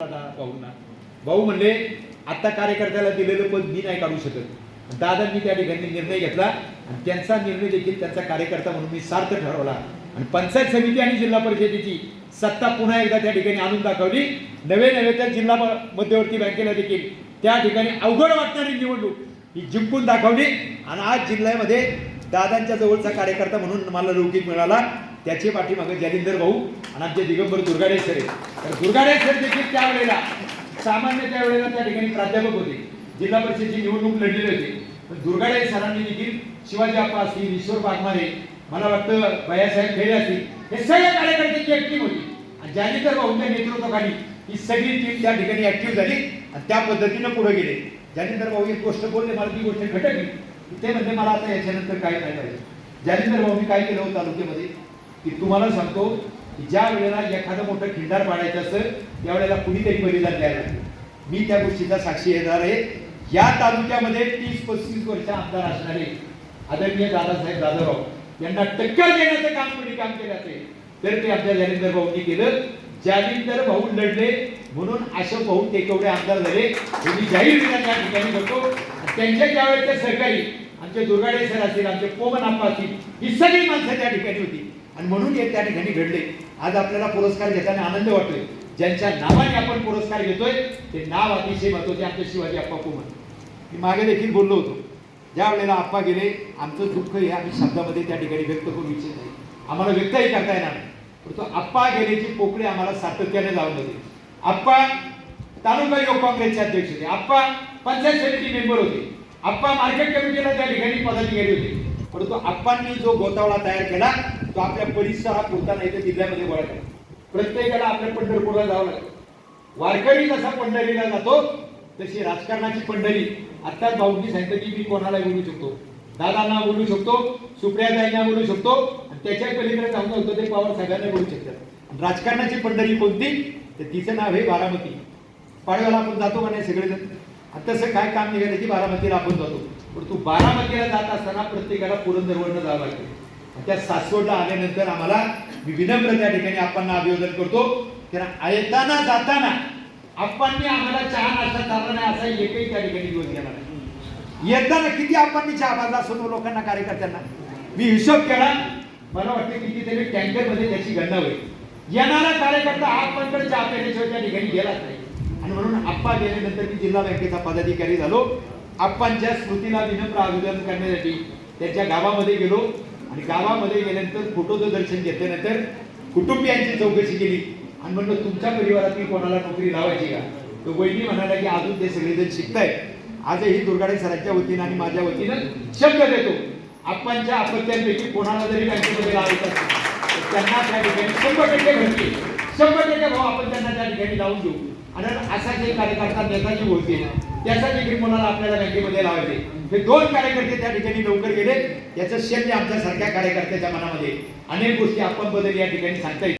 भाऊंना भाऊ म्हणले आता कार्यकर्त्याला दिलेलं पद मी नाही काढू शकत. दादांनी त्या ठिकाणी निर्णय घेतला आणि त्यांचा निर्णय देखील त्यांचा कार्यकर्ता म्हणून मी सार्थ ठरवला. आणि पंचायत समिती आणि जिल्हा परिषदेची सत्ता पुन्हा एकदा त्या ठिकाणी आणून दाखवली. नवे नवे तर जिल्हा मध्यवर्ती बँकेला देखील त्या ठिकाणी अवघड वाटणारी निवडणूक ही जिंकून दाखवली. आणि आज जिल्ह्यामध्ये दादांच्या जवळचा कार्यकर्ता म्हणून मला लौकिक मिळाला. त्याचे पाठीमागे जालिंदर भाऊ आणि आमचे दिगंबर दुर्गाडे सर तर दुर्गाडे सर देखील त्यावेळेला सामान्य त्यावेळेला त्या ठिकाणी प्राध्यापक होते. जिल्हा परिषदेची निवडणूक लढलेले होते. पण दुर्गाडे सरांनी देखील शिवाजी आप्पा असतील ईश्वर बागमारे मला वाटतं भैयासाहेब खेडे असतील हे सगळ्या कार्यकर्त्यांची ऍक्टिव्ह होती. आणि जालिंदर भाऊंच्या नेतृत्वाखाली ही सगळी टीम त्या ठिकाणी ऍक्टिव्ह झाली आणि त्या पद्धतीनं पुढे गेले. जालिंदर भाऊ एक गोष्ट बोलले मला ती गोष्ट घटकली. ते म्हणजे मला आता याच्यानंतर काय नाही पाहिजे जालिंदर भाऊनी काय केलं होतं तालुक्यामध्ये? की तुम्हाला सांगतो की ज्या वेळेला एखादं मोठं खिंडार पाडायचं असतं त्यावेळेला कुणीतरी बलिदान द्यायला लागतं मी त्या गोष्टीचा साक्षी येणार आहे. या तालुक्यामध्ये तीस पस्तीस वर्ष आमदार असणारे आदरणीय दादासाहेब दादाराव. यांना टक्कर देण्याचं काम कोणी काम केलं असेल तर ते आपल्या जालिंदर भाऊंनी केलं. जालिंदर भाऊ लढले म्हणून अशोक भाऊ टेकवडे आमदार झाले. हे मी जाहीर या ठिकाणी करतो. त्यांच्या ज्यावेळेचे सहकारी आमचे दुर्गाडे सर असतील आमचे पोमन आप्पा असतील ही सगळी माणसं त्या ठिकाणी होती. आणि म्हणून हे त्या ठिकाणी घडले. आज आपल्याला पुरस्कार घेताना आनंद वाटतोय. ज्यांच्या नावाने आपण पुरस्कार घेतोय ते नाव अतिशय महत्त्वाचे आमचे शिवाजी आप्पा पोमन मी मागे देखील बोललो होतो. ज्या वेळेला आप्पा गेले आमचं दुःख हे आम्ही शब्दामध्ये त्या ठिकाणी व्यक्त करू इच्छित नाही. आम्हाला व्यक्तही करता येणार नाही. परंतु आप्पा गेल्याची पोकळी आम्हाला सातत्याने जाऊन होते आप्पा तालुका युवक काँग्रेसचे अध्यक्ष होते. आप्पा पंचायत समिती मेंबर होते. आप्पा मार्केट कमिटीला त्या ठिकाणी पदाधिकारी होते. परंतु आप्पांनी जो गोतावळा तयार केला तो आपल्या परिसरापुरता नाही तर जिल्ह्यामध्ये गोळा केला प्रत्येकाला आपल्या पंढरपूरला जावं लागतं वारकरी जसा पंढरीला जातो तशी राजकारणाची पंढरी. आत्ताच भाऊंनी सांगितलं की मी कोणाला बोलू शकतो? दादांना बोलू शकतो सुप्रियाताईंना बोलू शकतो आणि त्याच्या पलीकडे जाऊन होतं ते पवार साहेबांना बोलू शकतात. राजकारणाची पंढरी कोणती? तर तिचं नाव आहे बारामती. पाडव्याला आपण जातो का नाही सगळेजण? आता तसं काय काम निघालं की बारामतीला आपण जातो. पण तू बारामतीला जात असताना प्रत्येकाला पुरंदरवरनं जावं लागतं. त्या सासवडला आल्यानंतर आम्हाला मी विनम्र त्या ठिकाणी आपण अभिवादन करतो. कारण येताना जाताना आप्पांनी आम्हाला चहा नाश्ता चालला नाही असा एकही त्या ठिकाणी दिवस गेला नाही. येताना किती आप्पांनी चहा बांधला असतो लोकांना कार्यकर्त्यांना? मी हिशोब केला मला वाटतं कितीतरी टँकरमध्ये त्याची गणना होईल. येणारा कार्यकर्ता तर चहा प्यायल्याशिवाय त्या ठिकाणी गेलाच नाही. आणि म्हणून आप्पा गेल्यानंतर मी जिल्हा बँकेचा पदाधिकारी झालो. आप्पांच्या स्मृतीला विनम्र अभिवादन करण्यासाठी त्यांच्या गावामध्ये गेलो. गावामध्ये गेल्यानंतर फोटोचं दर्शन घेतल्यानंतर कुटुंबियांची चौकशी केली. आणि म्हणलं तुमच्या परिवारात मी कोणाला नोकरी लावायची का? तो वहिनी म्हणाला की अजून ते सगळेजण शिकतायत. आजही दुर्गाडे सरांच्या वतीनं आणि माझ्या वतीनं शब्द देतो. आपणच्या अपत्यांपैकी कोणाला जरी बँकेमध्ये लावायचं असेल तर त्यांना त्या ठिकाणी शंभर टक्के भरती शंभर टक्के भाऊ आपण त्यांना त्या ठिकाणी लावून देऊ. आणि असा जे कार्यकर्ता नेताजी होते त्याचा देखील मुलाला आपल्याला बँकेमध्ये लावायचे? हे दोन कार्यकर्ते त्या ठिकाणी लवकर गेले. याचं शल्य आमच्यासारख्या कार्यकर्त्याच्या मनामध्ये अनेक गोष्टी आपण बदल या ठिकाणी सांगता येईल